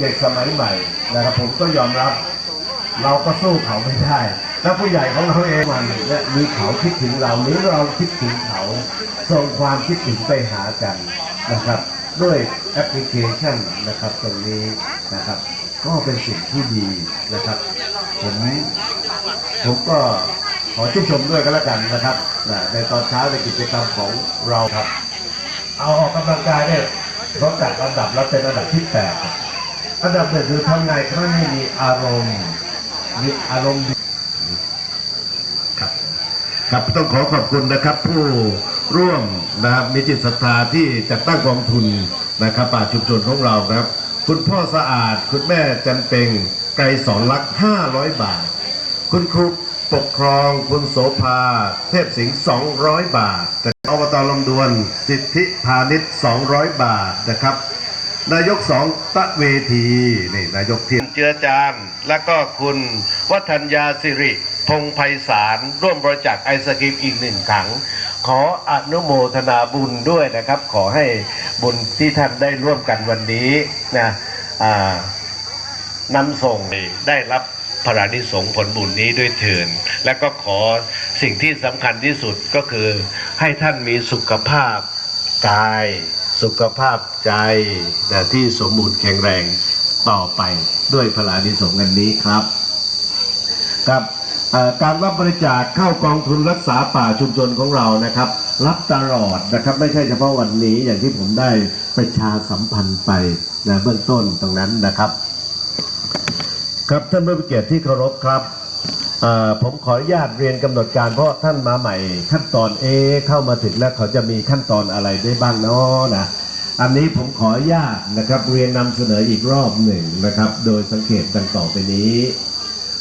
เด็กสมัยใหม่นะครับผมก็ยอมรับ เราก็สู้เขาไม่ได้ และผู้ใหญ่ของเราเองมันและมีเขาคิดถึงเราหรือเราคิดถึงเขาส่งความคิดถึงไปหากันนะครับ ด้วยแอปพลิเคชันนะครับตรงนี้นะครับ ก็เป็นสิ่งที่ดีนะครับ ผมผมก็ขอชื่นชมด้วยกันแล้วกันนะครับในตอนเช้าในกิจกรรมของเราครับ เอาออกกำลังกายเนี่ยเขาจัดอันดับแล้วเป็นอันดับที่แปด อันดับหนึ่คือทำไงก็ให้มีอารมณ์มีอารมณ์ครับครับต้องขอขอบคุณนะครับ ผู้ร่วมนะครับมีจิตศรัทธาที่จัดตั้งกองทุนนะครับป่าชุมชนของเรานะครับ คุณพ่อสะอาด คุณแม่จันเปงไกรสอนรัก 500 บาท คุณครูปกครองคุณโสภา เทพสิงห์200 บาทแต่อบตลำดวน สิทธิพาณิชย์ 200 บาทนะครับ นายกสองตะเวทีนี่นายกเทียนเจือจานและก็คุณวัฒนยาสิริพงไพศาลร่วมบริจาคไอศกรีมอีกหนึ่งถัง ขออนุโมทนาบุญด้วยนะครับ ขอให้บุญที่ท่านได้ร่วมกันวันนี้นะอ่านำส่งได้รับพระนิสงผลบุญนี้ด้วยเถินและก็ขอสิ่งที่สำคัญที่สุดก็คือให้ท่านมีสุขภาพกาย สุขภาพใจนะที่สมบูรณ์แข็งแรงต่อไปด้วยพระรานิสงส์อันนี้ครับกับการรับบริจาคเข้ากองทุนรักษาป่าชุมชนของเรานะครับ รับตลอดนะครับไม่ใช่เฉพาะวันนี้อย่างที่ผมได้ประชาสัมพันธ์ไปนะเบื้องต้นตรงนั้นนะครับ ครับท่านผู้มีเกียรติที่เคารพครับ ผมขออนุญาตเรียนกำหนดการเพราะท่านมาใหม่ขั้นตอนเอเข้ามาถึงแล้วเขาจะมีขั้นตอนอะไรได้บ้างเนาะนะอันนี้ผมขออนุญาตนะครับเรียนนำเสนออีกรอบหนึ่งนะครับ โดยสังเกตดังต่อไปนี้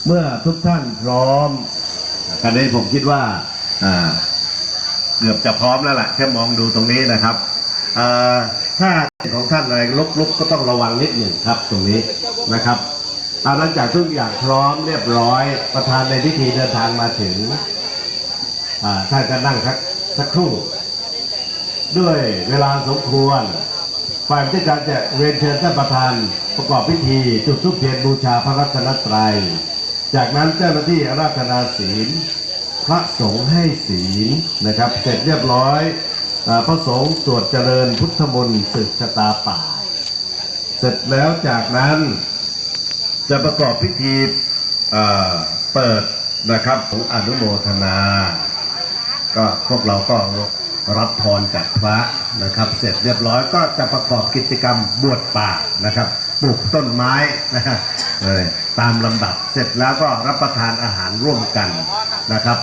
เมื่อทุกท่านพร้อมกันนี้ผมคิดว่าอ่าเกือบจะพร้อมแล้วล่ะแค่มองดูตรงนี้นะครับเออถ้าของท่านอะไรลุกๆก็ต้องระวังนิดหนึ่งครับตรงนี้นะครับ อ่าหลังจากทุกอย่างพร้อมเรียบร้อย ประธานในพิธีเดินทางมาถึงท่านก็นั่งสักสักครู่ ด้วยเวลาสมควร ฝ่ายที่การจะเรียนเชิญท่านประธานประกอบพิธีจุดธูปเทียนบูชาพระรัตนตรัย จากนั้นเจ้าหน้าที่อาราธนาศีล พระสงฆ์ให้ศีลนะครับ เสร็จเรียบร้อยอพระสงฆ์สวดเจริญพุทธมนต์สืบชะตาป่า เสร็จแล้วจากนั้น จะประกอบพิธีเปิดนะครับของอนุโมทนา ก็พวกเราก็รับพรจากพระนะครับ เสร็จเรียบร้อยก็จะประกอบกิจกรรมบวชป่านะครับปลูกต้นไม้นะฮะเออตามลำดับเสร็จแล้วก็รับประทานอาหารร่วมกันนะครับ